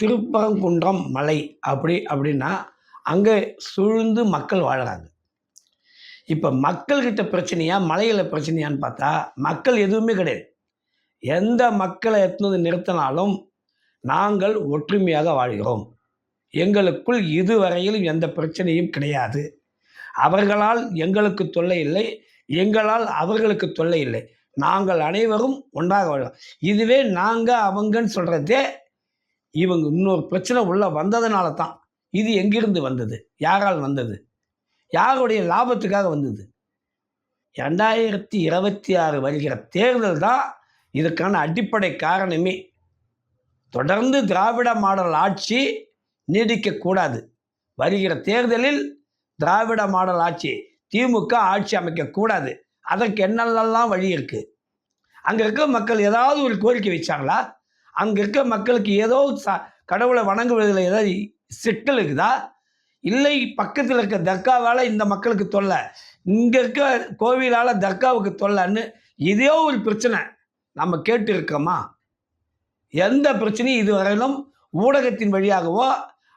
திருப்பரங்குன்றம் மலை அப்படி அப்படின்னா அங்கே சூழ்ந்து மக்கள் வாழ்கிறாங்க இப்போ மக்கள்கிட்ட பிரச்சனையா மலையில் பிரச்சனையான்னு பார்த்தா மக்கள் எதுவுமே கிடையாது. எந்த மக்களை எத்தனை நிறுத்தினாலும் நாங்கள் ஒற்றுமையாக வாழ்கிறோம். எங்களுக்குள் இதுவரையிலும் எந்த பிரச்சனையும் கிடையாது. அவர்களால் எங்களுக்கு தொல்லை இல்லை எங்களால் அவர்களுக்கு தொல்லை இல்லை. நாங்கள் அனைவரும் ஒன்றாக வாழ்கிறோம். இதுவே நாங்கள் அவங்கன்னு சொல்கிறதே இவங்க இன்னொரு பிரச்சனை உள்ளே வந்ததுனால தான் இது எங்கிருந்து வந்தது? யாரால் வந்தது? யாருடைய லாபத்துக்காக வந்தது? ரெண்டாயிரத்தி இருபத்தி ஆறு வருகிற தேர்தல் தான் இதுக்கான அடிப்படை காரணமே. தொடர்ந்து திராவிட மாடல் ஆட்சி நீடிக்கக்கூடாது வருகிற தேர்தலில் திராவிட மாடல் ஆட்சி திமுக ஆட்சி அமைக்கக்கூடாது அதற்கு என்னெல்லாம் வழி இருக்குது அங்கே இருக்க மக்கள் ஏதாவது ஒரு கோரிக்கை வச்சாங்களா? அங்கே இருக்க மக்களுக்கு ஏதோ ச கடவுளை வணங்குவதில் ஏதாவது சிக்கல் இருக்குதா? இல்லை பக்கத்தில் இருக்க தர்காவால் இந்த மக்களுக்கு தொல்லை. இங்கே இருக்க கோவிலால் தர்காவுக்கு தொல்லைன்னு இதே ஒரு பிரச்சனை நம்ம கேட்டு இருக்கோமா எந்த பிரச்சனையும் இதுவரையிலும் ஊடகத்தின் வழியாகவோ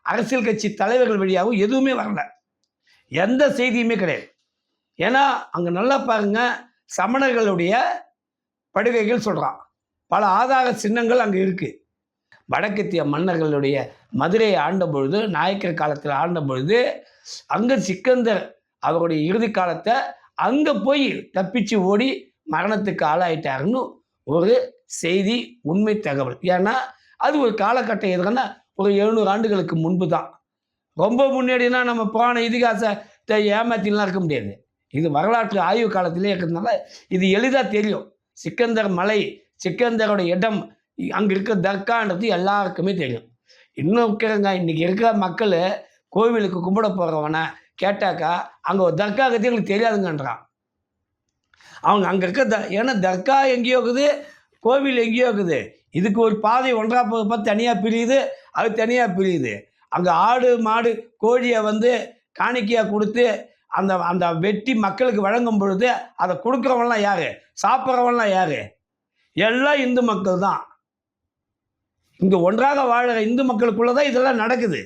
அரசியல் கட்சி தலைவர்கள் வழியாகவோ எதுவுமே வரல. எந்த செய்தியுமே கிடையாது. ஏன்னா அங்கே நல்லா பாருங்க சமணர்களுடைய படுகைகள் சொல்கிறான் பல ஆதார சின்னங்கள் அங்கே இருக்குது வடக்கத்திய மன்னர்களுடைய மதுரையை ஆண்ட பொழுது நாயக்கர் காலத்தில் ஆண்ட பொழுது அங்கே சிக்கந்தர் அவருடைய இறுதி காலத்தை அங்கே போய் தப்பிச்சு ஓடி மரணத்துக்கு ஆளாயிட்டாருன்னு ஒரு செய்தி உண்மை தகவல். ஏன்னா அது ஒரு காலகட்டம் எதுக்குன்னா ஒரு எழுநூறு ஆண்டுகளுக்கு முன்பு தான் ரொம்ப முன்னாடினா நம்ம புராண இதிகாசத்தை ஏமாத்திலாம் இருக்க முடியாது. இது வரலாற்று ஆய்வு காலத்திலே இருக்கிறதுனால இது எளிதாக தெரியும். சிக்கந்தர் மலை சிக்கந்தரோட இடம் அங்கே இருக்க தர்கான்றது எல்லாருக்குமே தெரியும். இன்னும் இருக்கிறங்க இன்றைக்கி இருக்கிற மக்கள் கோவிலுக்கு கும்பிட போகிறவனை கேட்டாக்கா அங்கே ஒரு தர்கா கத்தி எங்களுக்கு தெரியாதுங்கன்றான். அவங்க அங்கே இருக்க த ஏன்னா தர்கா எங்கேயோ இருக்குது கோவில் எங்கேயோ இருக்குது. இதுக்கு ஒரு பாதை ஒன்றா போகிறப்ப தனியாக பிரியுது அது தனியாக பிரியுது. அங்கே ஆடு மாடு கோழியை வந்து காணிக்கையாக கொடுத்து அந்த அந்த வெட்டி மக்களுக்கு வழங்கும் பொழுது அதை கொடுக்குறவன்லாம் யார்? சாப்பிட்றவன்லாம் யார்? எல்லாம் இந்து மக்கள் தான் இங்கே ஒன்றாக வாழ்கிற இந்து மக்களுக்குள்ள தான் இதெல்லாம் நடக்குது.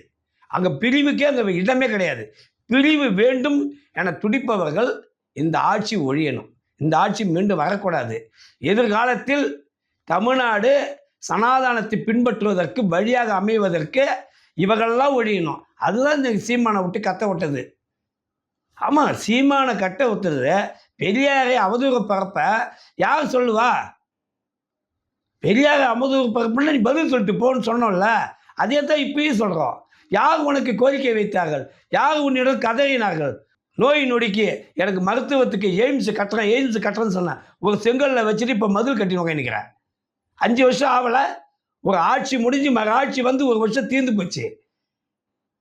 அங்கே பிரிவுக்கே அங்கே இடமே கிடையாது. பிரிவு வேண்டும் என துடிப்பவர்கள் இந்த ஆட்சி ஒழியணும். இந்த ஆட்சி மீண்டும் வரக்கூடாது. எதிர்காலத்தில் தமிழ்நாடு சனாதானத்தை பின்பற்றுவதற்கு வழியாக அமைவதற்கு இவர்களெல்லாம் ஒழியணும். அதுதான் இந்த சீமானை விட்டு கத்த விட்டது. ஆமாம் சீமானை கட்ட விட்டுறது பெரியாரை அவதூறு பரப்ப யார் சொல்லுவா? பெரியார் அமுது பிள்ளை நீ பதில் சொல்லிட்டு போன்னு சொன்னோம்ல அதே தான் இப்பயும் சொல்கிறோம் யார் உனக்கு கோரிக்கை வைத்தார்கள்? யார் உன்னிடம் கதறினார்கள்? நோய் நொடிக்கு எனக்கு மருத்துவத்துக்கு எய்ம்ஸ் கட்டுறேன் எய்ம்ஸ் கட்டுறேன்னு சொன்னேன். ஒரு செங்கல்ல வச்சுட்டு இப்போ மதில் கட்டி நினைக்கிறேன் அஞ்சு வருஷம் ஆகலை ஒரு ஆட்சி முடிஞ்சு மறு ஆட்சி வந்து ஒரு வருஷம் தீர்ந்து போச்சு.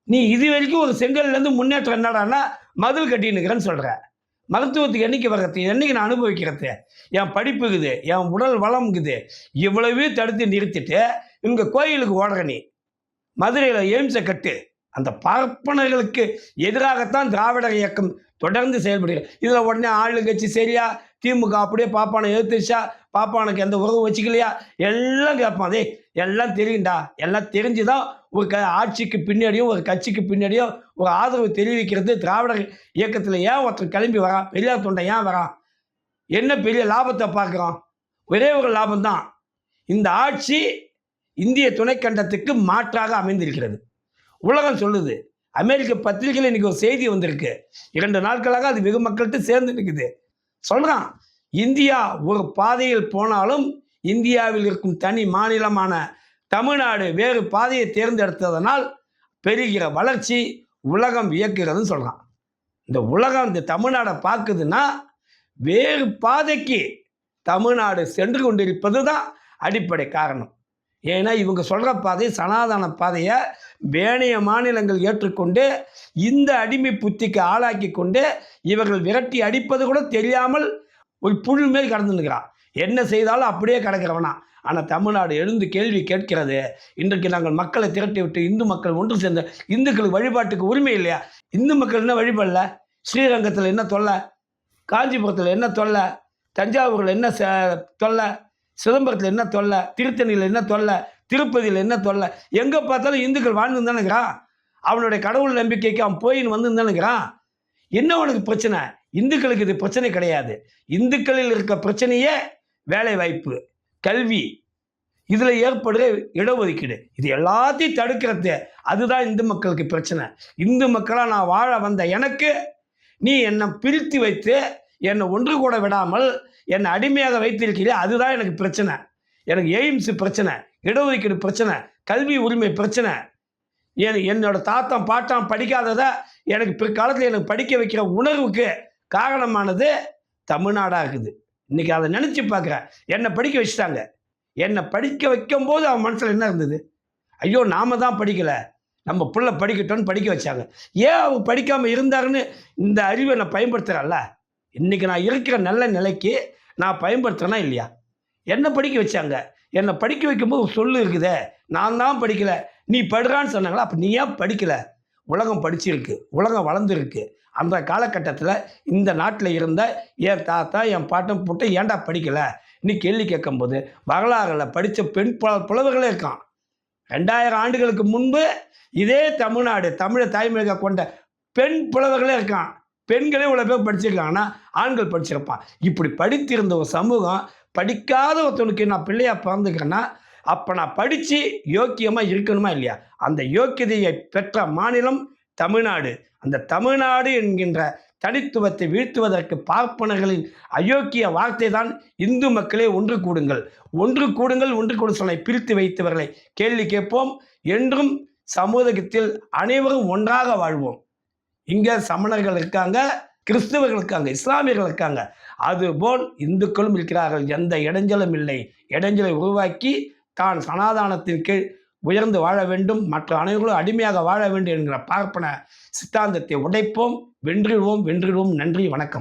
நீ இது வரைக்கும் ஒரு செங்கல்லேருந்து முன்னேற்றம் என்னடான்னா மதில் கட்டின்னுக்கிறேன்னு சொல்கிறேன் சொல்கிற மருத்துவத்துக்கு என்னைக்கு வர்றது? என்னைக்கு நான் அனுபவிக்கிறது? என் படிப்பு இருக்குது என் உடல் வளம் இருக்குது. இவ்வளவு தடுத்து நிறுத்திட்டு இங்கே கோயிலுக்கு ஓடுற நீ. மதுரையில் எய்ம்ஸை கட்டு. அந்த பார்ப்பனர்களுக்கு எதிராகத்தான் திராவிடர் இயக்கம் தொடர்ந்து செயல்படுகிறது. இதில் உடனே ஆளுங்கட்சி சரியா? திமுக அப்படியே பாப்பானை எழுத்துச்சா பாப்பானுக்கு எந்த உறவு வச்சுக்கலையா? எல்லாம் கேட்பான். அதே எல்லாம் தெரியும்டா. எல்லாம் தெரிஞ்சு தான் ஒரு க ஆட்சிக்கு பின்னாடியும் ஒரு கட்சிக்கு பின்னாடியும் ஒரு ஆதரவு தெரிவிக்கிறது திராவிடர் இயக்கத்தில். ஏன் ஒருத்தர் கிளம்பி வரான் பெரியார் தொண்டை ஏன் வரான் என்ன பெரிய லாபத்தை பார்க்குறோம் ஒரே ஒரு லாபம்தான். இந்த ஆட்சி இந்திய துணைக்கண்டத்துக்கு மாற்றாக அமைந்திருக்கிறது. உலகம் சொல்லுது. அமெரிக்க பத்திரிகையில் இன்னைக்கு ஒரு செய்தி வந்திருக்கு. இரண்டு நாட்களாக அது வெகு மக்கள்கிட்ட சேர்ந்து நிற்குது சொல்கிறான் இந்தியா ஒரு பாதையில் போனாலும் இந்தியாவில் இருக்கும் தனி மாநிலமான தமிழ்நாடு வேறு பாதையை தேர்ந்தெடுத்ததனால் பெருகிற வளர்ச்சி உலகம் இயக்குகிறதுன்னு சொல்கிறான் இந்த உலகம் இந்த தமிழ்நாடை பார்க்குதுன்னா வேறு பாதைக்கு தமிழ்நாடு சென்று கொண்டிருப்பது தான் அடிப்படை காரணம். ஏன்னா இவங்க சொல்கிற பாதை சனாதன பாதையை வேணைய மாநிலங்கள் ஏற்றுக்கொண்டு இந்த அடிமை புத்திக்கு ஆளாக்கி கொண்டு இவர்கள் விரட்டி அடிப்பது கூட தெரியாமல் ஒரு புழு மேல் கடந்து நிற்கிறான். என்ன செய்தாலும் அப்படியே கிடக்கிறவனா. ஆனால் தமிழ்நாடு எழுந்து கேள்வி கேட்கிறது. இன்றைக்கு நாங்கள் மக்களை திரட்டி விட்டு இந்து மக்கள் ஒன்று சேர்ந்த இந்துக்களுக்கு வழிபாட்டுக்கு உரிமை இல்லையா? இந்து மக்கள் என்ன வழிபடல? ஸ்ரீரங்கத்தில் என்ன தொல்லை? காஞ்சிபுரத்தில் என்ன தொல்லை? தஞ்சாவூரில் என்ன ச- தொல்லை? சிதம்பரத்தில் என்ன தொல்லை? திருத்தணியில் என்ன தொல்லை? திருப்பதியில் என்ன தொல்லை? எங்கே பார்த்தாலும் இந்துக்கள் வாழ்ந்து தானுங்கிறான் அவனுடைய கடவுள் நம்பிக்கைக்கு அவன் போயின்னு வந்து தானுங்கிறான் என்ன அவனுக்கு பிரச்சனை? இந்துக்களுக்கு இது பிரச்சனை கிடையாது. இந்துக்களில் இருக்க பிரச்சனையே வேலை வாய்ப்பு கல்வி. இதில் ஏற்படுற இடஒதுக்கீடு. இது எல்லாத்தையும் தடுக்கிறது. அதுதான் இந்து மக்களுக்கு பிரச்சனை. இந்து மக்களாக நான் வாழ வந்த எனக்கு நீ என்னை பிரித்து வைத்து என்னை ஒன்று கூட விடாமல் என்னை அடிமையாக வைத்திருக்கிறீ அதுதான் எனக்கு பிரச்சனை. எனக்கு எய்ம்ஸ் பிரச்சனை இடஒதுக்கீடு பிரச்சனை கல்வி உரிமை பிரச்சனை. என் என்னோட தாத்தம் பாட்டம் படிக்காததை எனக்கு பிற்காலத்தில் எனக்கு படிக்க வைக்கிற உணர்வுக்கு காரணமானது தமிழ்நாடாக இருக்குது இன்னைக்கு அதை நினச்சி பார்க்குறேன் என்னை படிக்க வச்சுட்டாங்க. என்னை படிக்க வைக்கும்போது அவன் மனசில் என்ன இருந்தது? ஐயோ நாம தான் படிக்கலை. நம்ம பிள்ளை படிக்கட்டோன்னு படிக்க வச்சாங்க. ஏன் அவங்க படிக்காமல் இருந்தாருன்னு இந்த அறிவை நான் பயன்படுத்துகிறேன்ல இன்னைக்கு நான் இருக்கிற நல்ல நிலைக்கு நான் பயன்படுத்துறேனா இல்லையா? என்ன படிக்க வச்சாங்க. என்னை படிக்க வைக்கும்போது சொல்லு இருக்குதே. நான் தான் படிக்கலை. நீ படுறான்னு சொன்னாங்களா? அப்போ நீ ஏன் படிக்கலை? உலகம் படிச்சிருக்கு. உலகம் வளர்ந்துருக்கு. அந்த காலகட்டத்தில் இந்த நாட்டில் இருந்த என் தாத்தா என் பாட்டன் போட்டு ஏன்டா படிக்கலை? நீ கேள்வி கேட்கும்போது வரலாறுல படித்த பெண் புல புலவர்களே இருக்கான். ரெண்டாயிரம் ஆண்டுகளுக்கு முன்பு இதே தமிழ்நாடு தமிழை தாய்மொழியாக கொண்ட பெண் புலவர்களே இருக்கான். பெண்களே இவ்வளோ பேர் படிச்சிருக்காங்கன்னா ஆண்கள் படிச்சிருப்பான். இப்படி படித்திருந்த ஒரு சமூகம் படிக்காத ஒருத்தனுக்கு நான் பிள்ளையாக பிறந்துக்கிறேன்னா அப்போ நான் படித்து யோக்கியமாக இருக்கணுமா இல்லையா? அந்த யோக்கியதையை பெற்ற மாநிலம் தமிழ்நாடு. அந்த தமிழ்நாடு என்கின்ற தனித்துவத்தை வீழ்த்துவதற்கு பார்ப்பனர்களின் அயோக்கிய வார்த்தை தான் இந்து மக்களே ஒன்று கூடுங்கள். ஒன்று கூடுங்கள் ஒன்று கூட சொல்லை பிரித்து வைத்தவர்களை கேள்வி கேட்போம். என்றும் சமூகத்தில் அனைவரும் ஒன்றாக வாழ்வோம். இங்கே சமணர்கள் இருக்காங்க கிறிஸ்தவர்கள் இருக்காங்க இஸ்லாமியர்கள் இருக்காங்க. அதுபோல் இந்துக்களும் இருக்கிறார்கள். எந்த இடைஞ்சலும் இல்லை. இடைஞ்சலை உருவாக்கி தான் சனாதானத்தின் கீழ் உயர்ந்து வாழ வேண்டும். மற்ற அனைவர்களும் அடிமையாக வாழ வேண்டும் என்கிற பார்ப்பன சித்தாந்தத்தை உடைப்போம். வென்றிடுவோம். வென்றிடுவோம். நன்றி. வணக்கம்.